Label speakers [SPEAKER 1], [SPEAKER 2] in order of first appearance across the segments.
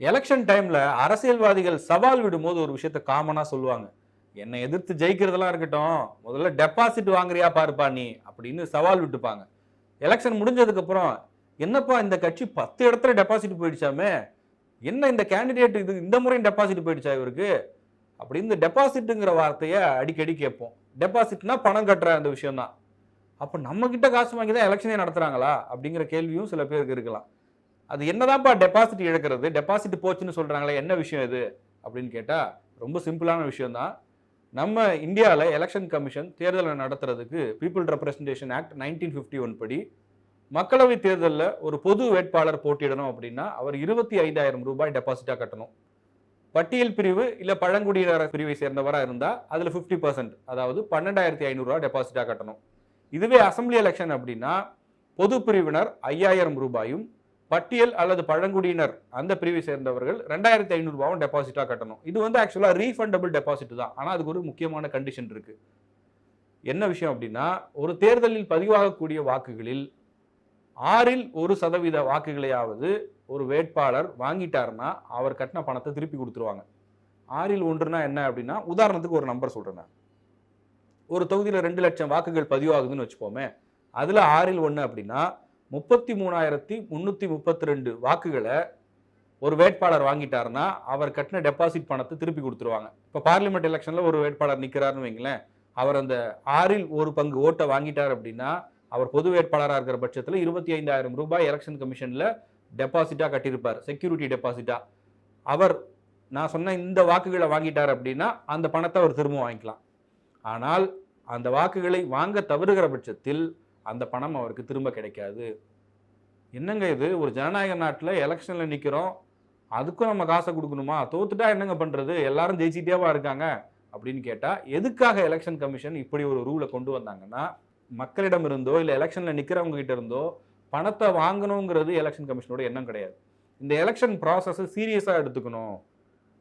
[SPEAKER 1] Election டைமில் அரசியல்வாதிகள் சவால் விடும்போது ஒரு விஷயத்த காமனாக சொல்லுவாங்க. என்னை எதிர்த்து ஜெயிக்கிறதெல்லாம் இருக்கட்டும். முதல்ல டெபாசிட் வாங்குறியா பாருப்பா நீ அப்படின்னு சவால் விட்டுப்பாங்க. எலெக்ஷன் முடிஞ்சதுக்கப்புறம் என்னப்பா இந்த கட்சி பத்து இடத்துல டெபாசிட் போயிடுச்சாமே? என்ன இந்த கேண்டிடேட் இது இந்த முறையும் டெபாசிட் போயிடுச்சா இவருக்கு? அப்படின்னு இந்த டெபாசிட்டுங்கிற வார்த்தையை அடிக்கடி கேட்போம். டெபாசிட்னா பணம் கட்டுற அந்த விஷயம் தான் அப்போ நம்மக்கிட்ட காசு வாங்கி தான் எலெக்ஷனே நடத்துகிறாங்களா அப்படிங்கிற கேள்வியும் சில பேருக்கு இருக்கலாம். அது என்னதான்ப்பா டெபாசிட் இழக்கிறது? டெபாசிட் போச்சுன்னு சொல்கிறாங்களே என்ன விஷயம் இது? அப்படின்னு கேட்டால் ரொம்ப சிம்பிளான விஷயம் தான் நம்ம இந்தியாவில் எலெக்ஷன் கமிஷன் தேர்தலை நடத்துறதுக்கு people representation act nineteen fifty one படி மக்களவை தேர்தலில் ஒரு பொது வேட்பாளர் போட்டியிடணும் அப்படின்னா அவர் இருபத்தி ஐந்தாயிரம் ரூபாய் டெபாசிட்டாக கட்டணும். பட்டியல் பிரிவு இல்லை பழங்குடியினர் பிரிவை சேர்ந்தவராக இருந்தால் அதில் ஃபிஃப்டி பர்சன்ட் அதாவது பன்னெண்டாயிரத்தி ஐநூறுரூவா டெபாசிட்டாக கட்டணும். இதுவே அசம்பிளி எலெக்ஷன் அப்படின்னா பொது பிரிவினர் ஐயாயிரம் ரூபாயும் பட்டியல் அல்லது பழங்குடியினர் அந்த பிரிவை சேர்ந்தவர்கள் ரெண்டாயிரத்தி ஐநூறுபாவும் டெபாசிட்டாக கட்டணும். இது வந்து ஆக்சுவலாக ரீஃபண்டபிள் டெபாசிட் தான். ஆனால் அதுக்கு ஒரு முக்கியமான கண்டிஷன் இருக்குது என்ன விஷயம் அப்படின்னா ஒரு தேர்தலில் பதிவாகக்கூடிய வாக்குகளில் ஆறில் ஒரு சதவீத வாக்குகளையாவது ஒரு வேட்பாளர் வாங்கிட்டாருன்னா அவர் கட்டின பணத்தை திருப்பி கொடுத்துருவாங்க. ஆறில் ஒன்றுனா என்ன அப்படின்னா உதாரணத்துக்கு ஒரு நம்பர் சொல்கிறேன் நான். ஒரு தொகுதியில் ரெண்டு லட்சம் வாக்குகள் பதிவாகுதுன்னு வச்சுப்போமே அதில் ஆறில் ஒன்று அப்படின்னா முப்பத்தி மூணாயிரத்தி முந்நூற்றி முப்பத்தி ரெண்டு வாக்குகளை ஒரு வேட்பாளர் வாங்கிட்டாருன்னா அவர் கட்டின டெபாசிட் பணத்தை திருப்பி கொடுத்துருவாங்க. இப்போ பார்லிமெண்ட் எலெக்ஷனில் ஒரு வேட்பாளர் நிற்கிறாருன்னு வைங்களேன் அவர் அந்த ஆறில் ஒரு பங்கு ஓட்டை வாங்கிட்டார் அப்படின்னா அவர் பொது வேட்பாளராக இருக்கிற பட்சத்தில் இருபத்தி ஐந்தாயிரம் ரூபாய் எலெக்ஷன் கமிஷனில் டெபாசிட்டாக கட்டியிருப்பார் செக்யூரிட்டி டெபாசிட்டாக அவர் நான் சொன்ன இந்த வாக்குகளை வாங்கிட்டார் அப்படின்னா அந்த பணத்தை அவர் திரும்ப வாங்கிக்கலாம். ஆனால் அந்த வாக்குகளை வாங்க தவறுகிற பட்சத்தில் அந்த பணம் அவருக்கு திரும்ப கிடைக்காது. என்னங்க இது? ஒரு ஜனநாயக நாட்டில் எலெக்ஷனில் நிற்கிறோம் அதுக்கும் நம்ம காசை கொடுக்கணுமா? தோத்துட்டா என்னங்க பண்ணுறது எல்லாரும் ஜெயிச்சிட்டேவா இருக்காங்க அப்படின்னு கேட்டால் எதுக்காக எலெக்ஷன் கமிஷன் இப்படி ஒரு ரூலை கொண்டு வந்தாங்கன்னா மக்களிடம் இருந்தோ இல்லை எலெக்ஷனில் நிற்கிறவங்க கிட்ட இருந்தோ பணத்தை வாங்கணுங்கிறது எலெக்ஷன் கமிஷனோட எண்ணம் கிடையாது. இந்த எலெக்ஷன் ப்ராசஸை சீரியஸாக எடுத்துக்கணும்.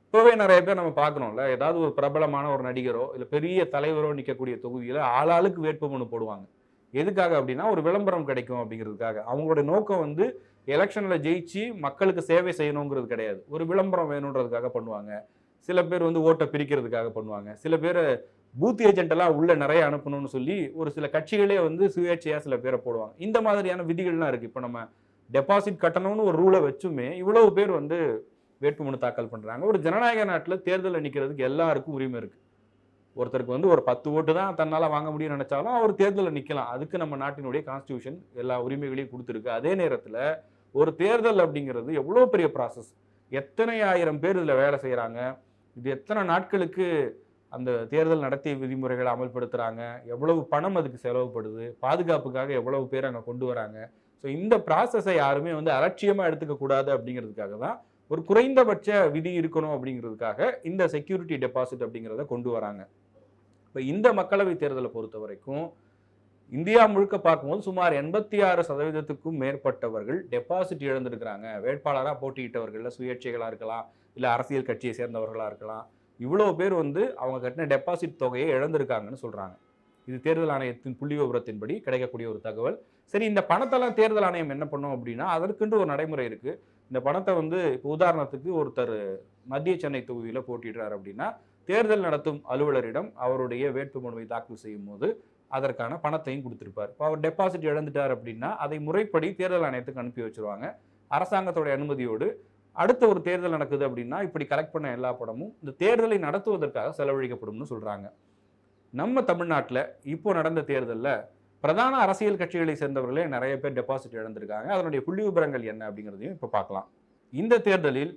[SPEAKER 1] இப்போவே நிறைய பேர் நம்ம பார்க்குறோம்ல ஏதாவது ஒரு பிரபலமான ஒரு நடிகரோ இல்லை பெரிய தலைவரோ நிற்கக்கூடிய தொகுதியில் ஆளாளுக்கு வேட்புமனு போடுவாங்க. எதுக்காக அப்படின்னா ஒரு விளம்பரம் கிடைக்கும் அப்படிங்கிறதுக்காக. அவங்களோட நோக்கம் வந்து எலெக்ஷனில் ஜெயிச்சு மக்களுக்கு சேவை செய்யணுங்கிறது கிடையாது. ஒரு விளம்பரம் வேணுன்றதுக்காக பண்ணுவாங்க. சில பேர் வந்து ஓட்டை பிரிக்கிறதுக்காக பண்ணுவாங்க. சில பேர் பூத் ஏஜென்ட்டெல்லாம் உள்ளே நிறைய அனுப்பணும்னு சொல்லி ஒரு சில கட்சிகளே வந்து சுயேட்சையாக சில பேரை போடுவாங்க. இந்த மாதிரியான விதிகள்லாம் இருக்குது இப்போ நம்ம டெபாசிட் கட்டணும்னு ஒரு ரூலை வச்சுமே இவ்வளவு பேர் வந்து வேட்புமனு தாக்கல் பண்ணுறாங்க ஒரு ஜனநாயக நாட்டில் தேர்தலில் நிற்கிறதுக்கு எல்லாருக்கும் உரிமை இருக்குது ஒருத்தருக்கு வந்து ஒரு பத்து ஓட்டு தான் தன்னால் வாங்க முடியும்னு நினைச்சாலும் அவர் தேர்தலில் நிற்கலாம் அதுக்கு நம்ம நாட்டினுடைய கான்ஸ்டியூஷன் எல்லா உரிமைகளையும் கொடுத்துருக்கு. அதே நேரத்தில் ஒரு தேர்தல் அப்படிங்கிறது எவ்வளோ பெரிய ப்ராசஸ் எத்தனை ஆயிரம் பேர் இதில் வேலை செய்கிறாங்க இது எத்தனை நாட்களுக்கு அந்த தேர்தல் நடத்தை விதிமுறைகளை அமல்படுத்துகிறாங்க எவ்வளவு பணம் அதுக்கு செலவுப்படுது பாதுகாப்புக்காக எவ்வளவு பேர் அங்கே கொண்டு வராங்க? ஸோ இந்த ப்ராசஸை யாருமே வந்து அலட்சியமாக எடுத்துக்க கூடாது அப்படிங்கிறதுக்காக தான் ஒரு குறைந்தபட்ச விதி இருக்கணும் அப்படிங்கிறதுக்காக இந்த செக்யூரிட்டி டெபாசிட் அப்படிங்கிறத கொண்டு வராங்க. இப்போ இந்த மக்களவை தேர்தலை பொறுத்த வரைக்கும் இந்தியா முழுக்க பார்க்கும்போது சுமார் எண்பத்தி ஆறு சதவீதத்துக்கும் மேற்பட்டவர்கள் டெபாசிட் இழந்திருக்கிறாங்க. வேட்பாளராக போட்டியிட்டவர்களில் சுயேட்சைகளாக இருக்கலாம் இல்லை அரசியல் கட்சியை சேர்ந்தவர்களாக இருக்கலாம். இவ்வளோ பேர் வந்து அவங்க கட்டின டெபாசிட் தொகையை இழந்திருக்காங்கன்னு சொல்கிறாங்க இது தேர்தல் ஆணையத்தின் புள்ளி விவரத்தின்படி கிடைக்கக்கூடிய ஒரு தகவல். சரி இந்த பணத்தெல்லாம் தேர்தல் ஆணையம் என்ன பண்ணும் அப்படின்னா அதற்குன்னு ஒரு நடைமுறை இருக்குது இந்த பணத்தை வந்து இப்போ உதாரணத்துக்கு ஒருத்தர் மத்திய சென்னை தொகுதியில் போட்டிடுறாரு அப்படின்னா தேர்தல் நடத்தும் அலுவலரிடம் அவருடைய வேட்புமனுவை தாக்கல் செய்யும் போது அதற்கான பணத்தையும் கொடுத்துருப்பார். இப்போ அவர் டெபாசிட் இழந்துட்டார் அப்படின்னா அதை முறைப்படி தேர்தல் ஆணையத்துக்கு அனுப்பி வச்சிருவாங்க. அரசாங்கத்தோட அனுமதியோடு அடுத்த ஒரு தேர்தல் நடக்குது அப்படின்னா இப்படி கலெக்ட் பண்ண எல்லா பணமும் இந்த தேர்தலை நடத்துவதற்காக செலவழிக்கப்படும்னு சொல்கிறாங்க நம்ம தமிழ்நாட்டில் இப்போ நடந்த தேர்தலில் பிரதான அரசியல் கட்சிகளை சேர்ந்தவர்களே நிறைய பேர் டெபாசிட் இழந்திருக்காங்க. அதனுடைய புள்ளி விவரங்கள் என்ன அப்படிங்கிறதையும் இப்போ பார்க்கலாம். இந்த தேர்தலில்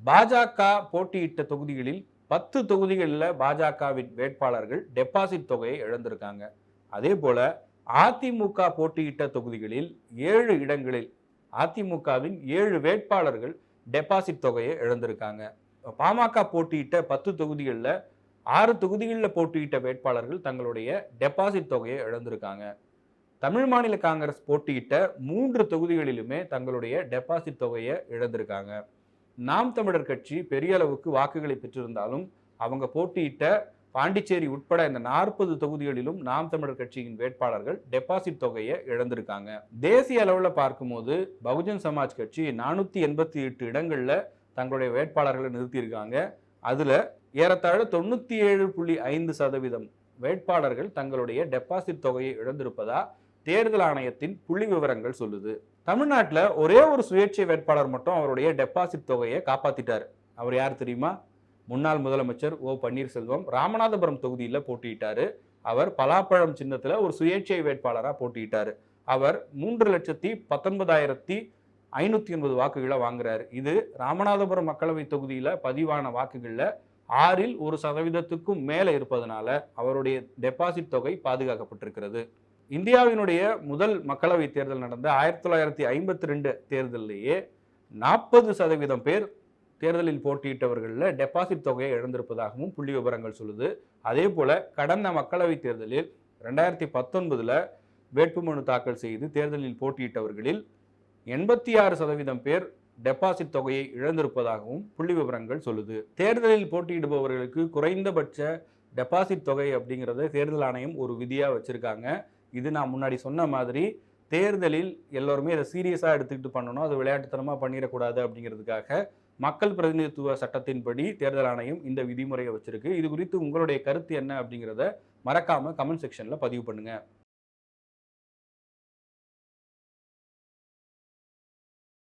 [SPEAKER 1] பாஜக போட்டியிட்ட தொகுதிகளில் பத்து தொகுதிகளில் பாஜகவின் வேட்பாளர்கள் டெபாசிட் தொகையை இழந்திருக்காங்க. அதே போல அதிமுக போட்டியிட்ட தொகுதிகளில் ஏழு இடங்களில் அதிமுகவின் ஏழு வேட்பாளர்கள் டெபாசிட் தொகையை இழந்திருக்காங்க. பாமக போட்டியிட்ட பத்து தொகுதிகளில் ஆறு தொகுதிகளில் போட்டியிட்ட வேட்பாளர்கள் தங்களுடைய டெபாசிட் தொகையை இழந்திருக்காங்க. தமிழ் மாநில காங்கிரஸ் போட்டியிட்ட மூன்று தொகுதிகளிலுமே தங்களுடைய டெபாசிட் தொகையை இழந்திருக்காங்க. நாம் தமிழர் கட்சி பெரிய அளவுக்கு வாக்குகளை பெற்றிருந்தாலும் அவங்க போட்டியிட்ட பாண்டிச்சேரி உட்பட இந்த நாற்பது தொகுதிகளிலும் நாம் தமிழர் கட்சியின் வேட்பாளர்கள் டெபாசிட் தொகையை இழந்திருக்காங்க. தேசிய அளவில் பார்க்கும்போது பகுஜன் சமாஜ் கட்சி நானூற்றி எண்பத்தி எட்டு இடங்களில் தங்களுடைய வேட்பாளர்களை நிறுத்தியிருக்காங்க. அதில் ஏறத்தாழ தொண்ணூற்றி ஏழு புள்ளி ஐந்து சதவீதம் வேட்பாளர்கள் தங்களுடைய டெபாசிட் தொகையை இழந்திருப்பதா தேர்தல் ஆணையத்தின் புள்ளி விவரங்கள் சொல்லுது. தமிழ்நாட்டில் ஒரே ஒரு சுயேட்சை வேட்பாளர் மட்டும் அவருடைய டெபாசிட் தொகையை காப்பாற்றிட்டார் அவர் யார் தெரியுமா? முன்னாள் முதலமைச்சர் ஓ பன்னீர்செல்வம் ராமநாதபுரம் தொகுதியில் போட்டியிட்டார். அவர் பலாப்பழம் சின்னத்தில் ஒரு சுயேட்சை வேட்பாளராக போட்டியிட்டார். அவர் மூன்று லட்சத்தி பத்தொன்பதாயிரத்தி ஐநூற்றி எண்பது வாக்குகளை வாங்குறாரு. இது ராமநாதபுரம் மக்களவை தொகுதியில் பதிவான வாக்குகளில் ஆறில் ஒரு சதவீதத்துக்கும் மேலே இருப்பதனால அவருடைய டெபாசிட் தொகை பாதுகாக்கப்பட்டிருக்கிறது. இந்தியாவினுடைய முதல் மக்களவை தேர்தல் நடந்த ஆயிரத்தி தொள்ளாயிரத்தி ஐம்பத்தி ரெண்டு தேர்தலிலேயே நாற்பது சதவீதம் பேர் தேர்தலில் போட்டியிட்டவர்களில் டெபாசிட் தொகையை இழந்திருப்பதாகவும் புள்ளி விவரங்கள் சொல்லுது. அதே போல் கடந்த மக்களவைத் தேர்தலில் ரெண்டாயிரத்தி பத்தொன்பதில் வேட்புமனு தாக்கல் செய்து தேர்தலில் போட்டியிட்டவர்களில் எண்பத்தி ஆறு சதவீதம் பேர் டெபாசிட் தொகையை இழந்திருப்பதாகவும் புள்ளி விவரங்கள் சொல்லுது. தேர்தலில் போட்டியிடுபவர்களுக்கு குறைந்தபட்ச டெபாசிட் தொகை அப்படிங்கிறத தேர்தல் ஆணையம் ஒரு விதியாக வச்சுருக்காங்க. இது நான் முன்னாடி சொன்ன மாதிரி தேர்தலில் எல்லோருமே அதை சீரியஸாக எடுத்துக்கிட்டு பண்ணணும். அது விளையாட்டுத்தனமாக பண்ணிடக்கூடாது அப்படிங்கிறதுக்காக மக்கள் பிரதிநிதித்துவ சட்டத்தின்படி தேர்தல் ஆணையம் இந்த விதிமுறையை வச்சிருக்கு. இது குறித்து உங்களுடைய கருத்து என்ன அப்படிங்கிறத மறக்காமல் கமெண்ட் செக்ஷனில் பதிவு பண்ணுங்கள்